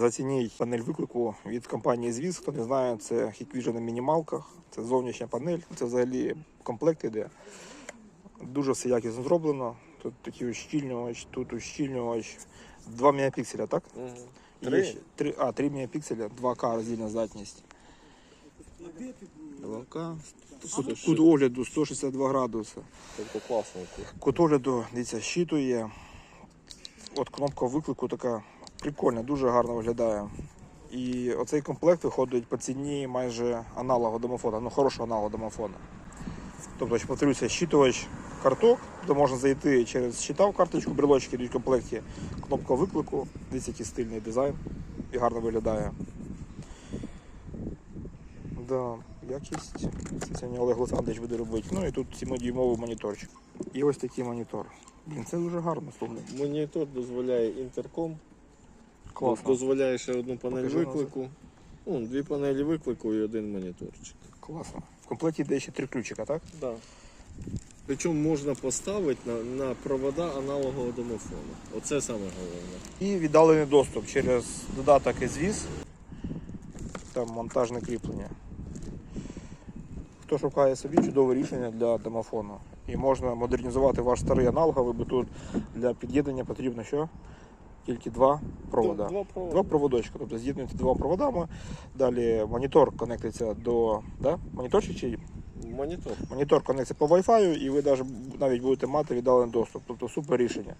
Зацініть панель виклику від компанії Звіз. Хто не знає, це Hikvision на мінімалках. Це зовнішня панель. Це взагалі комплект іде. Дуже все якісно зроблено. Тут такий ущільнювач, тут ущільнювач. 2 мегапікселя, так? Три? є три, а, 3 мегапікселя, 2К роздільна здатність. 2К. Кут, кут огляду 162 градуси. Тобто класно. Кут огляду, дивіться, щитує. От кнопка виклику така прикольна, дуже гарно виглядає. І оцей комплект виходить по ціні майже аналогу домофона, ну хорошого аналогу домофона. Тобто, повторюся, щитувач карток, де можна зайти через щита в карточку, брелочки йдуть в комплекті, кнопка виклику, який стильний дизайн і гарно виглядає. Да, якість. Це сьогодні Олег Олександрович буде робити. Ну і тут 7-дюймовий моніторчик. І ось такий монітор. Блін, це дуже гарно, слухай. Монітор дозволяє інтерком. Класно. Дозволяє ще одну панель Покажи виклику. Ну, дві панелі виклику і один моніторчик. Класно. В комплекті йде ще три ключика, так? Да. Причому можна поставити на, на провода аналогового домофону. Оце саме головне. І віддалений доступ через додаток звіз. Там монтажне кріплення. Хто шукає собі чудове рішення для домофону. І можна модернізувати ваш старий аналоговий, бо тут для під'єднання потрібно що? Тільки два провода. Два провода. Два проводочка. Тобто з'єднуєте двома проводами. Далі монітор конектиться до. Да? монітор чи Монітор. монітор конектиться по Wi-Fi, і ви навіть навіть будете мати віддалений доступ. Тобто супер рішення.